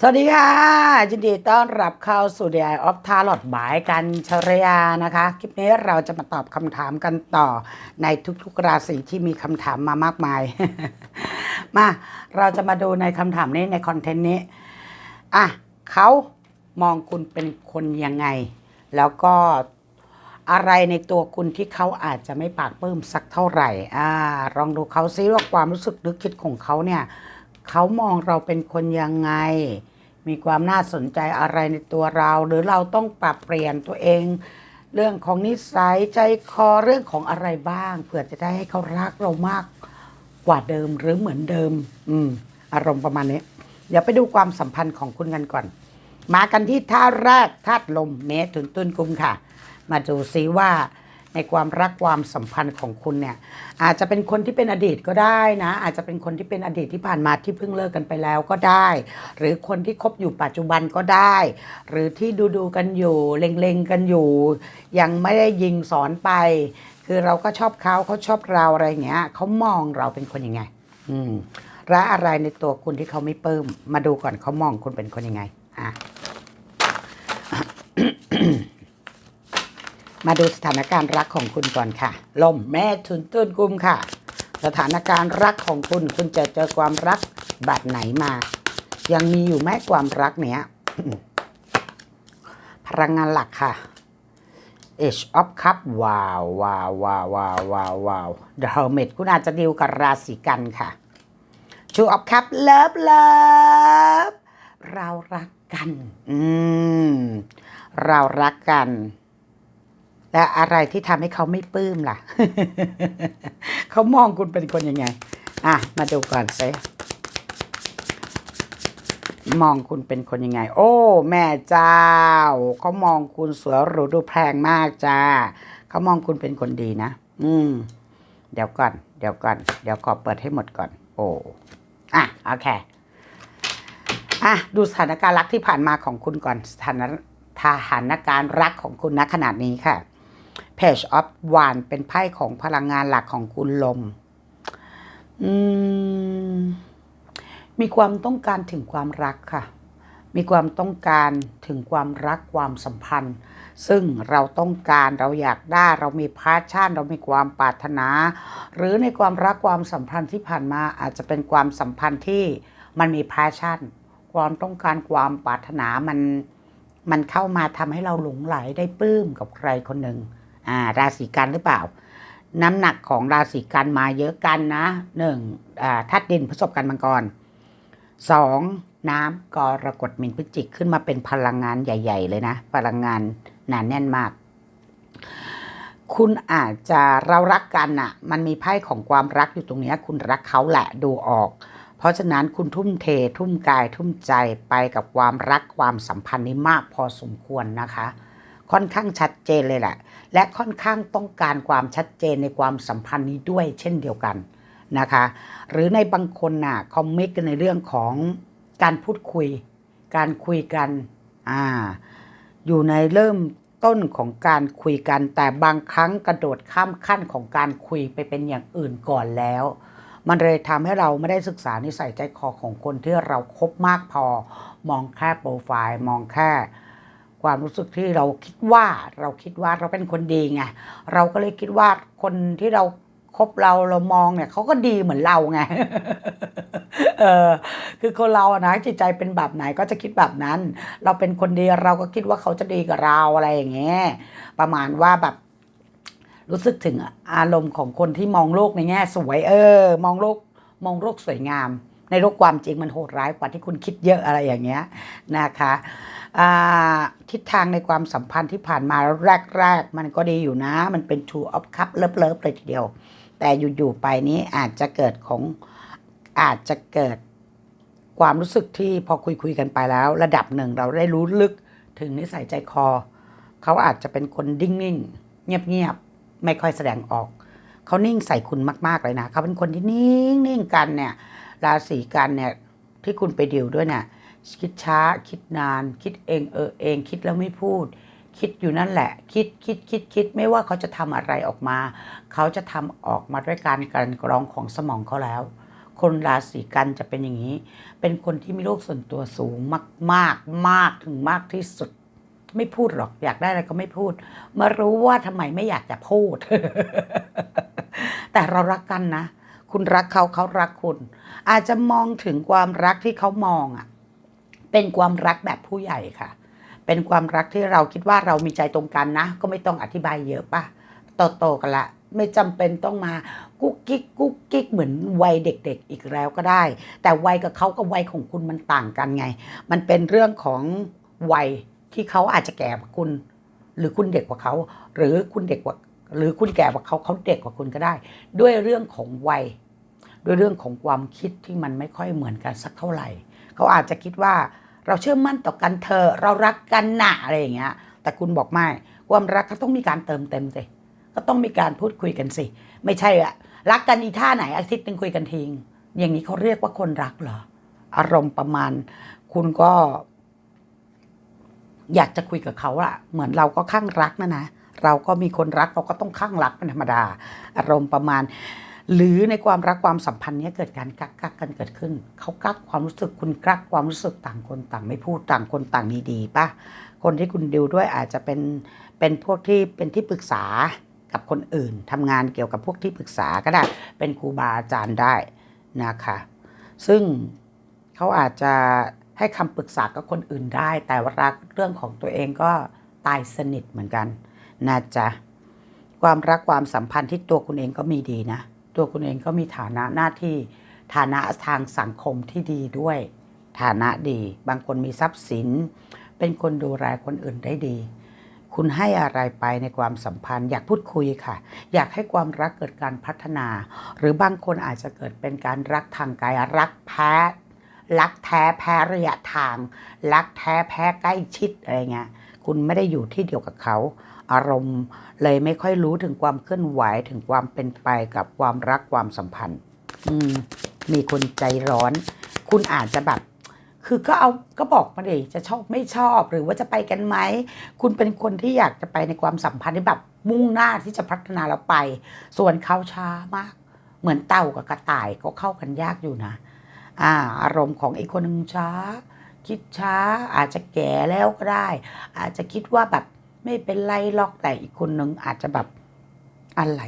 สวัสดีค่ะยินดีต้อนรับเข้าสู่ The Eye of Tarot บายกันชรยานะคะ คลิปนี้เราจะมาตอบคำถามกันต่อในทุกๆราศีที่มีคำถามมามากมาย มาเราจะมาดูในคำถามนี้ในคอนเทนต์นี้ อะเขามองคุณเป็นคนยังไง แล้วก็อะไรในตัวคุณที่เขาอาจจะไม่ปากปลื้มสักเท่าไหร่อ่าลองดูเขาซิว่าความรู้สึกนึกคิดของเขาเนี่ย เขามองเราเป็นคนยังไง มีความน่าสนใจอะไรในตัวเรา หรือเราต้องปรับเปลี่ยนตัวเอง เรื่องของนิสัยใจคอเรื่องของอะไรบ้างเพื่อจะได้ให้เขารักเรามากกว่าเดิมหรือเหมือนเดิม อืม อารมณ์ประมาณนี้ เดี๋ยวไปดูความสัมพันธ์ของคุณกันก่อน มากันที่ท่าแรกธาตุลมเมถุนตุนกุมค่ะ มาดูซิว่า ในความรักความสัมพันธ์ของคุณเนี่ยอาจจะเป็นคนที่เป็นอดีตก็ได้นะ อาจจะเป็นคนที่เป็นอดีตที่ผ่านมาที่เพิ่งเลิกกันไปแล้วก็ได้ หรือคนที่คบอยู่ปัจจุบันก็ได้ หรือที่ดูดูกันอยู่เล็งๆกันอยู่ ยังไม่ได้ยิงสอนไป คือเราก็ชอบเขาเขาชอบเราอะไรเงี้ยเขามองเราเป็นคนยังไง อืมและอะไรในตัวคุณที่เขาไม่ปลื้มมาดูก่อนเขามองคุณเป็นคนยังไงอะ มาดูสถานการณ์รักของคุณก่อนค่ะ ลมแม่ทุนต้นกุมค่ะ สถานการณ์รักของคุณ คุณจะเจอความรักแบบไหนมา ยังมีอยู่แม้ความรักเนี้ยพลังงานหลักค่ะ Age of Cup ว้าวว้าวว้าวว้าวว้าวว้าว The Hermit คุณอาจจะดีลกับราศีกันค่ะ Two of Cup Love Love เรารักกัน อืม เรารักกัน และอะไรที่ทำให้เขาไม่ปลื้มล่ะ เขามองคุณเป็นคนยังไง อะ มาดูก่อนสิมองคุณเป็นคนยังไง โอ้ แม่เจ้า เขามองคุณสวยหรูดูแพงมากจ้า เขามองคุณเป็นคนดีนะ อืม เดี๋ยวก่อน เดี๋ยวก่อน เดี๋ยวขอเปิดให้หมดก่อน โอ้ อะ โอเค อะ ดูสถานการณ์รักที่ผ่านมาของคุณก่อน สถานสถานการณ์รักของคุณณขนาดนี้ค่ะ Page of One เป็นไพ่ของพลังงานหลักของคุณลมมมีความต้องการถึงความรักค่ะ มีความต้องการถึงความรักความสัมพันธ์ ซึ่งเราต้องการเราอยากได้เรามีพาชั่น เรามีความปรารถนา หรือในความรักความสัมพันธ์ที่ผ่านมาอาจจะเป็นความสัมพันธ์ที่มันมีพาชั่น ความต้องการความปรารถนามันมันเข้ามาทำให้เราหลงไหลได้ปลื้มกับใครคนหนึ่ง อ่าราศีกันหรือเปล่า น้ำหนักของราศีกันมาเยอะกันนะหนึ่งอ่าธาตุดินประสบการมังกรสองน้ำกรกฎมินพฤศจิกขึ้นมาเป็นพลังงานใหญ่ ๆ เลยนะ พลังงานหนาแน่นมาก คุณอาจจะเรารักกันอะมันมีไพ่ของความรักอยู่ตรงนี้คุณรักเขาแหละดูออก เพราะฉะนั้นคุณทุ่มเท ทุ่มกายทุ่มใจไปกับความรักความสัมพันธ์นี้มากพอสมควรนะคะ ค่อนข้างชัดเจนเลยแหละ และค่อนข้างต้องการความชัดเจนในความสัมพันธ์นี้ด้วยเช่นเดียวกันนะคะ หรือในบางคนน่ะคอมเมนต์กันในเรื่องของการพูดคุย การคุยกันอ่าอยู่ในเริ่มต้นของการคุยกัน แต่บางครั้งกระโดดข้ามขั้นของการคุยไปเป็นอย่างอื่นก่อนแล้ว มันเลยทำให้เราไม่ได้ศึกษานิสัยใจคอของคนที่เราคบมากพอ มองแค่โปรไฟล์ มองแค่ ความรู้สึกที่เราคิดว่าเราคิดว่าเราเป็นคนดีไงเราก็เลยคิดว่าคนที่เราคบเราเรามองเนี่ยเขาก็ดีเหมือนเราไงเออคือคนเราอะนะจิตใจเป็นแบบไหนก็จะคิดแบบนั้น เราเป็นคนดีเราก็คิดว่าเขาจะดีกับเราอะไรอย่างเงี้ยประมาณว่าแบบรู้สึกถึงอารมณ์ของคนที่มองโลกในแง่สวย เออ มองโลกมองโลกสวยงาม ในโลกความจริงมันโหดร้ายกว่าที่คุณคิดเยอะอะไรอย่างเงี้ยนะคะทิศทางในความสัมพันธ์ที่ผ่านมาแรก ๆ มันก็ดีอยู่นะ มันเป็น two of cup เลิฟๆเลยทีเดียว แต่อยู่ ๆ ไปนี้อาจจะเกิดของอาจจะเกิดความรู้สึกที่พอคุยคุยๆกันไปแล้ว ระดับหนึ่งเราได้รู้ลึกถึงนิสัยใจคอ เขาอาจจะเป็นคนดิ้งนิ่งๆเงียบๆไม่ค่อยแสดงออก เขานิ่งใส่คุณมาก ๆ เลยนะ เขาเป็นคนที่นิ่งนิ่งกันเนี่ย ราศีกันเนี่ยที่คุณไปดิวด้วยเนี่ยคิดช้าคิดนาน คิดเองเออเอง คิดแล้วไม่พูด คิดอยู่นั่นแหละ คิดคิดคิดคิดไม่ว่าเขาจะทำอะไรออกมา เขาจะทำออกมาด้วยการกลั่นกรองของสมองเขาแล้ว คนราศีกันจะเป็นอย่างนี้ เป็นคนที่มีโลกส่วนตัวสูงมากมากมากถึงมากที่สุด ไม่พูดหรอกอยากได้อะไรก็ไม่พูด มารู้ว่าทำไมไม่อยากจะพูด แต่เรารักกันนะ คุณรักเขาเขารักคุณ อาจจะมองถึงความรักที่เขามองอะเป็นความรักแบบผู้ใหญ่ค่ะ เป็นความรักที่เราคิดว่าเรามีใจตรงกันนะ ก็ไม่ต้องอธิบายเยอะป่ะโตๆกันละไม่จำเป็นต้องมากุ๊กกิ๊กกุ๊กกิ๊กเหมือนวัยเด็ก ๆ อีกแล้วก็ได้ แต่วัยกับเขากับวัยของคุณมันต่างกันไง มันเป็นเรื่องของวัยที่เขาอาจจะแก่กว่าคุณ หรือคุณเด็กกว่าเขา หรือคุณเด็กกว่า หรือคุณแก่กว่าเขาเขาเด็กกว่าคุณก็ได้ ด้วยเรื่องของวัย ด้วยเรื่องของความคิดที่มันไม่ค่อยเหมือนกันสักเท่าไหร่ เขาอาจจะคิดว่าเราเชื่อมั่นต่อกันเธอเรารักกันหนะอะไรอย่างเงี้ย แต่คุณบอกไม่ ความรักก็ต้องมีการเติมเต็มสิก็ต้องมีการพูดคุยกันสิ ไม่ใช่อะรักกันอีท่าไหนอาทิตย์หนึ่งคุยกันทิ้งอย่างนี้เขาเรียกว่าคนรักเหรอ อารมณ์ประมาณ คุณก็ อยากจะคุยกับเขาอะเหมือนเราก็ข้างรักนะนะเราก็มีคนรักเราก็ต้องข้างรักเป็นธรรมดา อารมณ์ประมาณ หรือในความรักความสัมพันธ์นี้เกิดการกักกักกันเกิดขึ้น เขากักความรู้สึกคุณกักความรู้สึกต่างคนต่างไม่พูดต่างคนต่างมีดีป่ะคนที่คุณดิวด้วยอาจจะเป็นเป็นพวกที่เป็นที่ปรึกษากับคนอื่นทำงานเกี่ยวกับพวกที่ปรึกษาก็ได้ เป็นครูบาอาจารย์ได้นะคะซึ่งเขาอาจจะให้คำปรึกษากับคนอื่นได้ แต่ว่ารักเรื่องของตัวเองก็ตายสนิทเหมือนกันนะจ๊ะความรักความสัมพันธ์ที่ตัวคุณเองก็มีดีนะ ตัวคุณเองก็มีฐานะหน้าที่ฐานะทางสังคมที่ดีด้วย ฐานะดี บางคนมีทรัพย์สิน เป็นคนดูแลคนอื่นได้ดี คุณให้อะไรไปในความสัมพันธ์ อยากพูดคุยค่ะ อยากให้ความรักเกิดการพัฒนา หรือบางคนอาจจะเกิดเป็นการรักทางกายรักแพ้รักแท้แพ้ระยะทาง รักแท้แพ้ใกล้ชิดอะไรเงี้ยคุณไม่ได้อยู่ที่เดียวกับเขา อารมณ์ เลยไม่ค่อยรู้ถึงความเคลื่อนไหวถึงความเป็นไปกับความรักความสัมพันธ์ อืม มีคนใจร้อน คุณอาจจะแบบ คือก็เอาก็บอกมาดิจะชอบไม่ชอบหรือว่าจะไปกันไหมคุณเป็นคนที่อยากจะไปในความสัมพันธ์ที่แบบมุ่งหน้าที่จะพัฒนาแล้วไป ส่วนเขาช้ามาก เหมือนเต่ากับกระต่ายก็เข้ากันยากอยู่นะอ่า อารมณ์ของอีกคนหนึ่งช้า คิดช้าอาจจะแก่แล้วก็ได้ อาจจะคิดว่าแบบ ไม่เป็นไรหรอกแต่อีกคนหนึ่งอาจจะแบบอะไร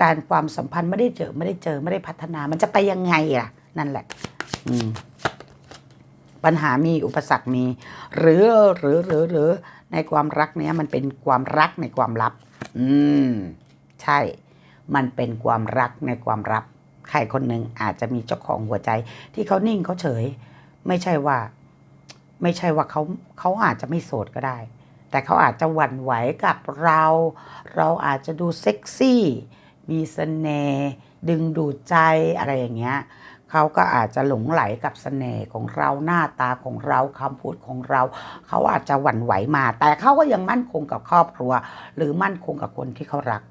การความสัมพันธ์ไม่ได้เจอไม่ได้เจอไม่ได้พัฒนา มันจะไปยังไงล่ะ นั่นแหละ อืมปัญหามีอุปสรรคมี หรือหรือหรือหรือในความรักเนี้ยมันเป็นความรักในความลับ อืม ใช่ มันเป็นความรักในความลับ ใครคนหนึ่งอาจจะมีเจ้าของหัวใจ ที่เขานิ่งเขาเฉย ไม่ใช่ว่า ไม่ใช่ว่าเขาเขาอาจจะไม่โสดก็ได้ แต่เขาอาจจะหวั่นไหวกับเรา เราอาจจะดูเซ็กซี่ มีเสน่ห์ดึงดูดใจอะไรอย่างเงี้ยเขาก็อาจจะหลงไหลกับเสน่ห์ของเราหน้าตาของเราคำพูดของเรา เขาอาจจะหวั่นไหวมา แต่เขาก็ยังมั่นคงกับครอบครัว หรือมั่นคงกับคนที่เขารัก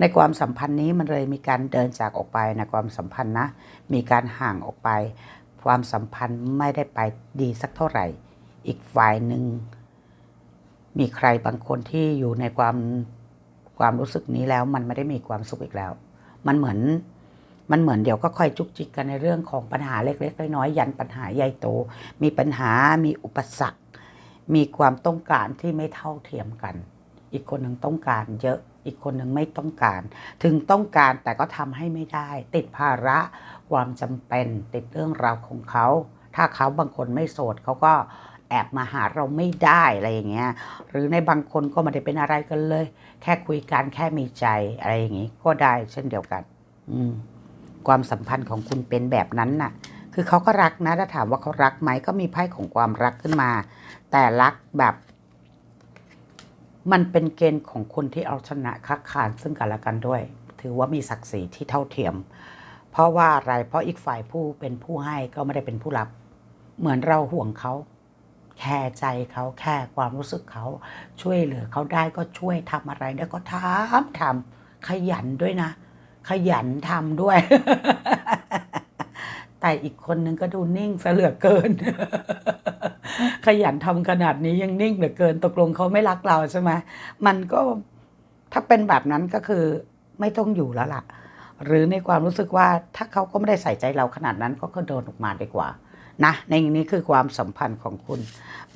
ในความสัมพันธ์นี้มันเลยมีการเดินจากออกไปในความสัมพันธ์นะ มีการห่างออกไป ความสัมพันธ์ไม่ได้ไปดีสักเท่าไหร่ อีกฝ่ายหนึ่ง มีใครบางคนที่อยู่ในความความรู้สึกนี้แล้วมันไม่ได้มีความสุขอีกแล้ว มันเหมือนมันเหมือนเดี๋ยวก็ค่อยจุกจิกกันในเรื่องของปัญหาเล็กๆน้อยๆยันปัญหาใหญ่โต มีปัญหามีอุปสรรค มีความต้องการที่ไม่เท่าเทียมกัน อีกคนหนึ่งต้องการเยอะอีกคนหนึ่งไม่ต้องการ ถึงต้องการแต่ก็ทำให้ไม่ได้ ติดภาระความจำเป็น ติดเรื่องราวของเขา ถ้าเขาบางคนไม่โสดเขาก็ แอบมาหาเราไม่ได้อะไรอย่างเงี้ยหรือในบางคนก็ไม่ได้เป็นอะไรกันเลย แค่คุยกันแค่มีใจอะไรอย่างงี้ ก็ได้เช่นเดียวกัน อืมความสัมพันธ์ของคุณเป็นแบบนั้นน่ะ คือเขาก็รักนะถ้าถามว่าเขารักไหมก็มีไพ่ของความรักขึ้นมา แต่รักแบบ มันเป็นเกณฑ์ของคนที่เอาชนะคักขานซึ่งกันและกันด้วย ถือว่ามีศักดิ์ศรีที่เท่าเทียม เพราะว่าอะไรเพราะอีกฝ่ายผู้เป็นผู้ให้ก็ไม่ได้เป็นผู้รับ เหมือนเราห่วงเขา แค่ใจเขาแค่ความรู้สึกเขาช่วยเหลือเขาได้ก็ช่วยทำอะไรได้ก็ทำทำขยันด้วยนะ ขยันทำด้วย แต่อีกคนนึงก็ดูนิ่งซะเหลือเกิน ขยันทำขนาดนี้ยังนิ่งเหลือเกิน ตกลงเขาไม่รักเราใช่ไหมมันก็ถ้าเป็นแบบนั้นก็คือไม่ต้องอยู่แล้วล่ะ หรือในความรู้สึกว่าถ้าเขาก็ไม่ได้ใส่ใจเราขนาดนั้นก็ก็เดินออกมาดีกว่า นะในนี้คือความสัมพันธ์ของคุณ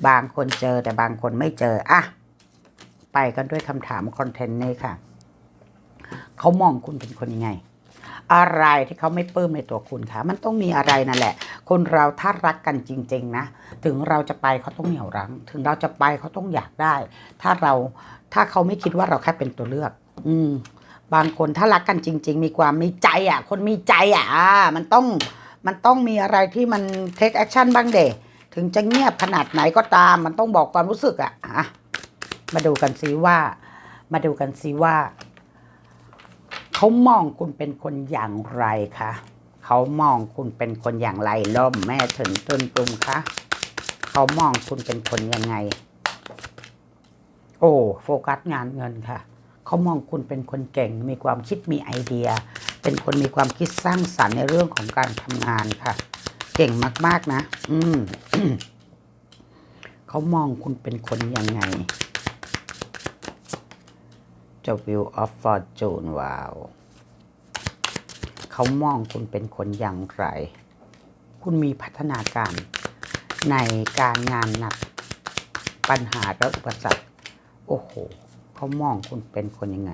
บางคนเจอแต่บางคนไม่เจออะไปกันด้วยคำถามคอนเทนต์นี้ค่ะ เขามองคุณเป็นคนยังไง อะไรที่เขาไม่ปลื้มในตัวคุณคะมันต้องมีอะไรนั่นแหละ คนเราถ้ารักกันจริง ๆ นะ ถึงเราจะไปเขาต้องเหนี่ยวรั้ง ถึงเราจะไปเขาต้องอยากได้ ถ้าเราถ้าเขาไม่คิดว่าเราแค่เป็นตัวเลือก อืม บางคนถ้ารักกันจริง ๆ มีความมีใจอะ คนมีใจอะ มันต้อง มันต้องมีอะไรที่มันเทคแอคชั่นบ้างเดถึงจะเงียบขนาดไหนก็ตาม มันต้องบอกความรู้สึกอะอะ มาดูกันซิว่า มาดูกันซิว่า เขามองคุณเป็นคนอย่างไรคะเขามองคุณเป็นคนอย่างไรล่มแม่ถึงต้นกลุ่มคะเขามองคุณเป็นคนยังไง โอ้โฟกัสงานเงินค่ะ เขามองคุณเป็นคนเก่ง มีความคิดมีไอเดีย เป็นคนมีความคิดสร้างสรรค์ในเรื่องของการทำงานค่ะ เก่งมาก ๆ นะ อืมเขามองคุณเป็นคนยังไง The Wheel of Fortune ว้าว เขามองคุณเป็นคนอย่างไร คุณมีพัฒนาการในการงานหนัก ปัญหาและอุปสรรค โอ้โห เขามองคุณเป็นคนยังไง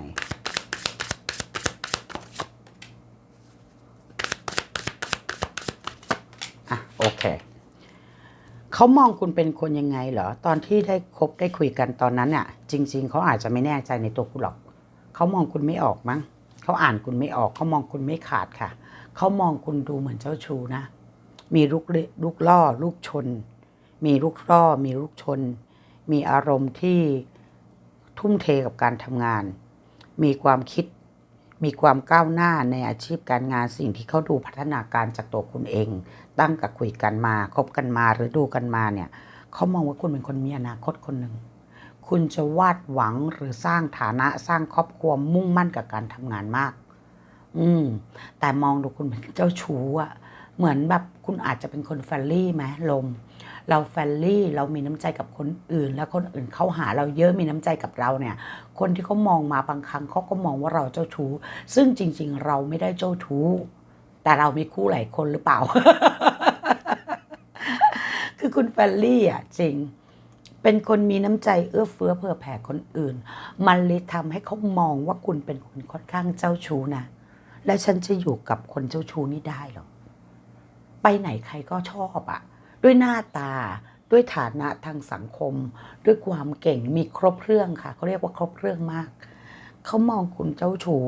อะ โอ เคเขามองคุณเป็นคนยังไงเหรอ ตอนที่ได้คบได้คุยกันตอนนั้นเนี่ยจริง ๆ เขาอาจจะไม่แน่ใจในตัวคุณหรอก เขามองคุณไม่ออกมั้ง เขาอ่านคุณไม่ออก เขามองคุณไม่ขาดค่ะ เขามองคุณดูเหมือนเจ้าชู้นะ มีลูกล่ลูกล่อ ลูกชน มีลูกล่อ มีลูกชน มีอารมณ์ที่ทุ่มเทกับการทำงาน มีความคิด มีความก้าวหน้าในอาชีพการงานสิ่งที่เขาดูพัฒนาการจากตัวคุณเองตั้งกับคุยกันมาคบกันมาหรือดูกันมาเนี่ยเขามองว่าคุณเป็นคนมีอนาคตคนหนึ่งคุณจะวาดหวังหรือสร้างฐานะสร้างครอบครัวมุ่งมั่นกับการทำงานมาก อืม แต่มองดูคุณเป็นเจ้าชู้อะเหมือนแบบคุณอาจจะเป็นคนแฟรนลี่ไหมลม เราแฟรนลี่เรามีน้ำใจกับคนอื่น แล้วคนอื่นเข้าหาเราเยอะมีน้ำใจกับเราเนี่ย คนที่เขามองมาบางครั้งเขาก็มองว่าเราเจ้าชู้ ซึ่งจริง ๆ เราไม่ได้เจ้าชู้ แต่เรามีคู่หลายคนหรือเปล่า คือคุณแฟรนลี่อะจริง เป็นคนมีน้ำใจเอื้อเฟื้อเผื่อแผ่คนอื่น มันเลยทำให้เขามองว่าคุณเป็นคนค่อนข้างเจ้าชู้นะ และฉันจะอยู่กับคนเจ้าชู้นี่ได้หรอ ไปไหนใครก็ชอบอะด้วยหน้าตา ด้วยฐานะทางสังคม ด้วยความเก่ง มีครบเครื่องค่ะเขาเรียกว่าครบเครื่องมาก เขามองคุณเจ้าชู้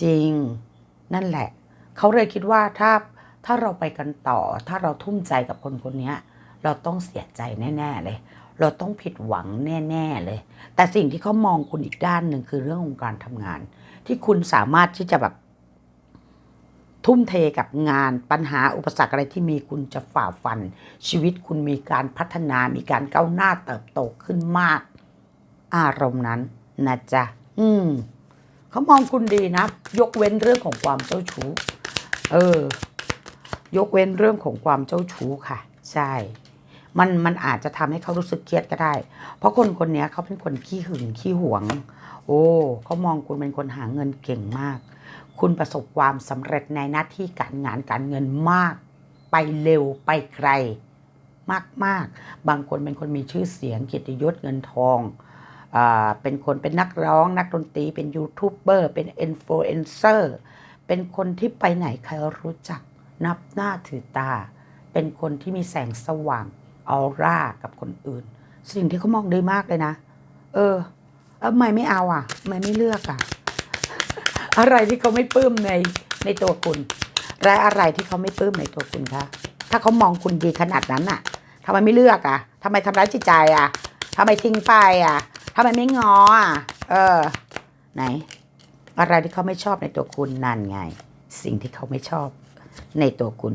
จริง นั่นแหละ เขาเลยคิดว่าถ้าถ้าเราไปกันต่อ ถ้าเราทุ่มใจกับคนคนนี้เราต้องเสียใจแน่ ๆ เลย เราต้องผิดหวังแน่ ๆ เลย แต่สิ่งที่เขามองคุณอีกด้านหนึ่งคือเรื่องของการทำงาน ที่คุณสามารถที่จะแบบ ทุ่มเทกับงานปัญหาอุปสรรคอะไรที่มีคุณจะฝ่าฟัน ชีวิตคุณมีการพัฒนามีการก้าวหน้าเติบโตขึ้นมาก อารมณ์นั้นนะจ๊ะอืมเขามองคุณดีนะ ยกเว้นเรื่องของความเจ้าชู้ เออ ยกเว้นเรื่องของความเจ้าชู้ค่ะ ใช่ มันมันอาจจะทำให้เขารู้สึกเครียดก็ได้ เพราะคนคนนี้เขาเป็นคนขี้หึงขี้หวง โอ้เขามองคุณเป็นคนหาเงินเก่งมาก คุณประสบความสำเร็จในหน้าที่การงานการเงินมาก ไปเร็วไปไกล มากมากๆบางคนเป็นคนมีชื่อเสียงเกียรติยศเงินทองอ่าเป็นคนเป็นนักร้อง นักดนตรีเป็นยูทูบเบอร์เป็นอินฟลูเอนเซอร์ เป็นคนที่ไปไหนใครรู้จัก นับหน้าถือตา เป็นคนที่มีแสงสว่างออร่ากับคนอื่น สิ่งที่เขามองดีมากเลยนะ เออเออทำไมไม่เอาอะทำไมไม่เลือกอะ อะไรที่เขาไม่ปลื้มในในตัวคุณและอะไรที่เขาไม่ปลื้มในตัวคุณคะถ้าเขามองคุณดีขนาดนั้นน่ะทำไมไม่เลือกอะทำไมทำร้ายจิตใจอะทำไมทิ้งไปอะทำไมไม่งออะ เออ ไหน อะไรที่เขาไม่ชอบในตัวคุณนั่นไง สิ่งที่เขาไม่ชอบในตัวคุณ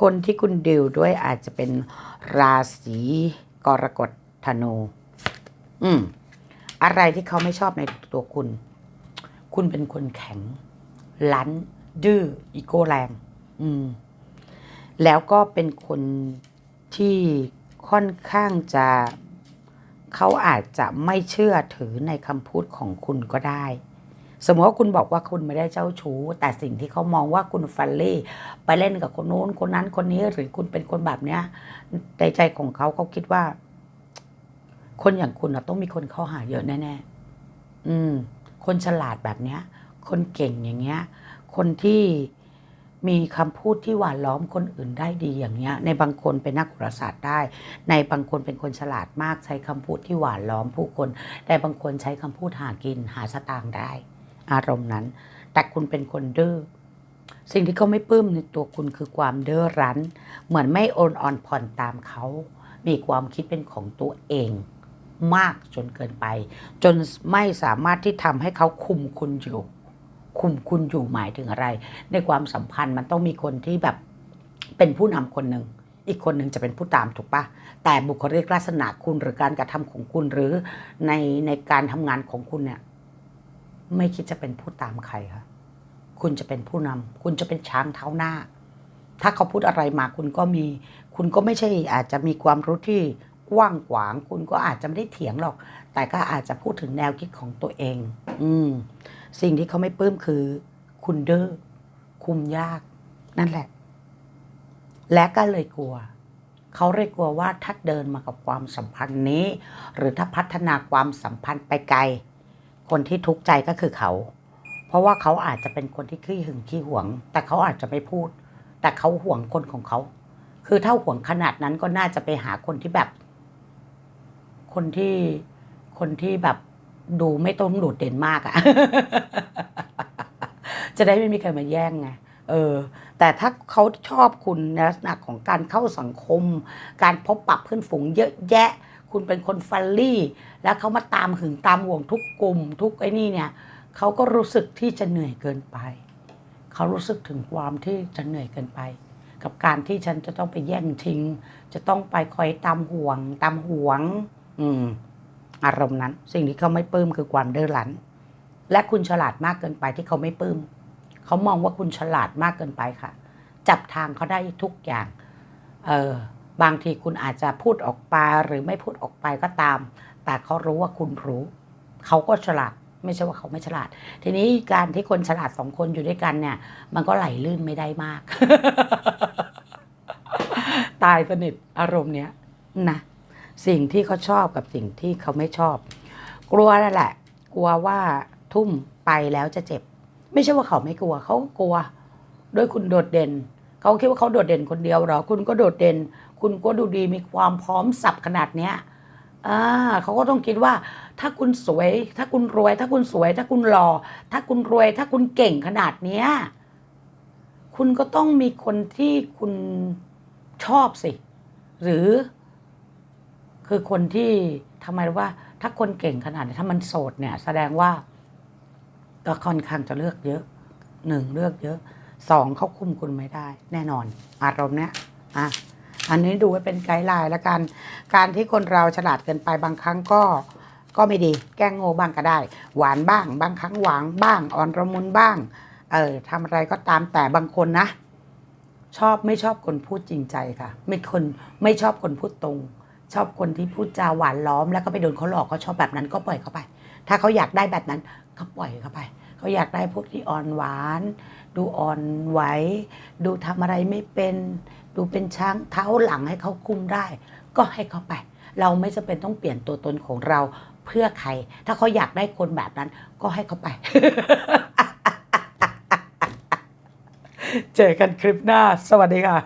คนที่คุณดิวด้วยอาจจะเป็นราศีกรกฎธนูอืมอะไรที่เขาไม่ชอบในตัวคุณ คุณเป็นคนแข็ง ลั้น ดื้อ อีโก้แรง อืม แล้วก็เป็นคนที่ค่อนข้างจะ เขาอาจจะไม่เชื่อถือในคำพูดของคุณก็ได้ สมมติว่าคุณบอกว่าคุณไม่ได้เจ้าชู้ แต่สิ่งที่เขามองว่าคุณฟันลี่ ไปเล่นกับคนนู้นคนนั้นคนนี้หรือคุณเป็นคนแบบเนี้ยในใจของเขาเขาคิดว่า คนอย่างคุณต้องมีคนเข้าหาเยอะแน่ๆอืม คนฉลาดแบบเนี้ย คนเก่งอย่างเงี้ย คนที่มีคำพูดที่หวานล้อมคนอื่นได้ดีอย่างเงี้ย ในบางคนเป็นนักโหราศาสตร์ได้ ในบางคนเป็นคนฉลาดมากใช้คำพูดที่หวานล้อมผู้คน แต่บางคนใช้คำพูดหากินหาสตางค์ได้ อารมณ์นั้น แต่คุณเป็นคนดื้อสิ่งที่เขาไม่ปลื้มในตัวคุณคือความเด้อรั้น เหมือนไม่โอนอ่อนผ่อนตามเขา มีความคิดเป็นของตัวเอง มากจนเกินไป จนไม่สามารถที่ทำให้เขาคุมคุณอยู่ คุมคุณอยู่หมายถึงอะไร ในความสัมพันธ์มันต้องมีคนที่แบบเป็นผู้นำคนหนึ่งอีกคนหนึ่งจะเป็นผู้ตามถูกปะแต่บุคลิกลักษณะคุณหรือการกระทำของคุณหรือในในการทำงานของคุณเนี่ย ไม่คิดจะเป็นผู้ตามใครค่ะ คุณจะเป็นผู้นำคุณจะเป็นช้างเท้าหน้า ถ้าเขาพูดอะไรมาคุณก็มี คุณก็ไม่ใช่อาจจะมีความรู้ที่กว้างขวาง คุณก็อาจจะไม่ได้เถียงหรอก แต่ก็อาจจะพูดถึงแนวคิดของตัวเอง อืม สิ่งที่เขาไม่ปลื้มคือ คุณเด้อคุมยาก นั่นแหละ และก็เลยกลัวเขาเลยกลัวว่าถ้าเดินมากับความสัมพันธ์นี้ หรือถ้าพัฒนาความสัมพันธ์ไปไกล คนที่ทุกข์ใจก็คือเขา เพราะว่าเขาอาจจะเป็นคนที่ขี้หึงขี้หวง แต่เขาอาจจะไม่พูด แต่เขาห่วงคนของเขา คือถ้าห่วงขนาดนั้นก็น่าจะไปหาคนที่แบบ คนที่คนที่แบบดูไม่ต้องโดดเด่นมากอะจะได้ไม่มีใครมาแย่งไงเออ แต่ถ้าเขาชอบคุณในลักษณะของการเข้าสังคม การพบปะเพื่อนฝูงเยอะแยะ คุณเป็นคนฟันลี่ แล้วเขามาตามหึงตามห่วงทุกกลุ่ม ทุกไอ้นี่เนี่ยเขาก็รู้สึกที่จะเหนื่อยเกินไป เขารู้สึกถึงความที่จะเหนื่อยเกินไป กับการที่ฉันจะต้องไปแย่งชิง จะต้องไปคอยตามห่วง ตามห่วง อืม อารมณ์นั้น สิ่งที่เขาไม่ปลื้มคือความเดือดรั้นและคุณฉลาดมากเกินไปที่เขาไม่ปลื้มเขามองว่าคุณฉลาดมากเกินไปค่ะ จับทางเขาได้ทุกอย่าง เออ บางทีคุณอาจจะพูดออกไปหรือไม่พูดออกไปก็ตาม แต่เขารู้ว่าคุณรู้เขาก็ฉลาดไม่ใช่ว่าเขาไม่ฉลาด ทีนี้การที่คนฉลาดสองคนอยู่ด้วยกันเนี่ย มันก็ไหลลื่นไม่ได้มาก ตายสนิทอารมณ์เนี้ยนะสิ่งที่เขาชอบกับสิ่งที่เขาไม่ชอบ กลัวนั่นแหละ กลัวว่าทุ่มไปแล้วจะเจ็บ ไม่ใช่ว่าเขาไม่กลัว เขาก็กลัว ด้วยคุณโดดเด่น เขาคิดว่าเขาโดดเด่นคนเดียวเหรอ คุณก็โดดเด่น คุณก็ดูดีมีความพร้อมสับขนาดเนี้ยอ่าเขาก็ต้องคิดว่า ถ้าคุณสวย ถ้าคุณรวย ถ้าคุณสวย ถ้าคุณหล่อถ้าคุณรวย ถ้าคุณเก่งขนาดเนี้ยคุณก็ต้องมีคนที่คุณชอบสิ หรือ คือคนที่ทำไมว่า ถ้าคนเก่งขนาดนี้ถ้ามันโสดเนี่ย แสดงว่าก็ค่อนข้างจะเลือกเยอะหนึ่งเลือกเยอะ สองเขาคุมคุณไม่ได้ แน่นอน อารมณ์เนี้ยอะอันนี้ดูไว้เป็นไกด์ไลน์แล้วกัน การที่คนเราฉลาดเกินไปบางครั้งก็ก็ไม่ดี แกล้งโง่บ้างก็ได้ หวานบ้าง บางครั้งหวานบ้าง อ่อนระมุนบ้าง เออทำอะไรก็ตามแต่บางคนนะ ชอบไม่ชอบคนพูดจริงใจค่ะ ไม่คนไม่ชอบคนพูดตรง ชอบคนที่พูดจาหวานล้อม แล้วก็ไปโดนเขาหลอกเขาชอบแบบนั้นก็ปล่อยเขาไป ถ้าเขาอยากได้แบบนั้นก็ปล่อยเขาไป เขาอยากได้พวกที่อ่อนหวาน ดูอ่อนไหว ดูทำอะไรไม่เป็น ดูเป็นช้างเท้าหลังให้เขาคุมได้ ก็ให้เขาไป เราไม่จำเป็นต้องเปลี่ยนตัวตนของเราเพื่อใคร ถ้าเขาอยากได้คนแบบนั้น ก็ให้เขาไป เจอกันคลิปหน้า สวัสดีค่ะ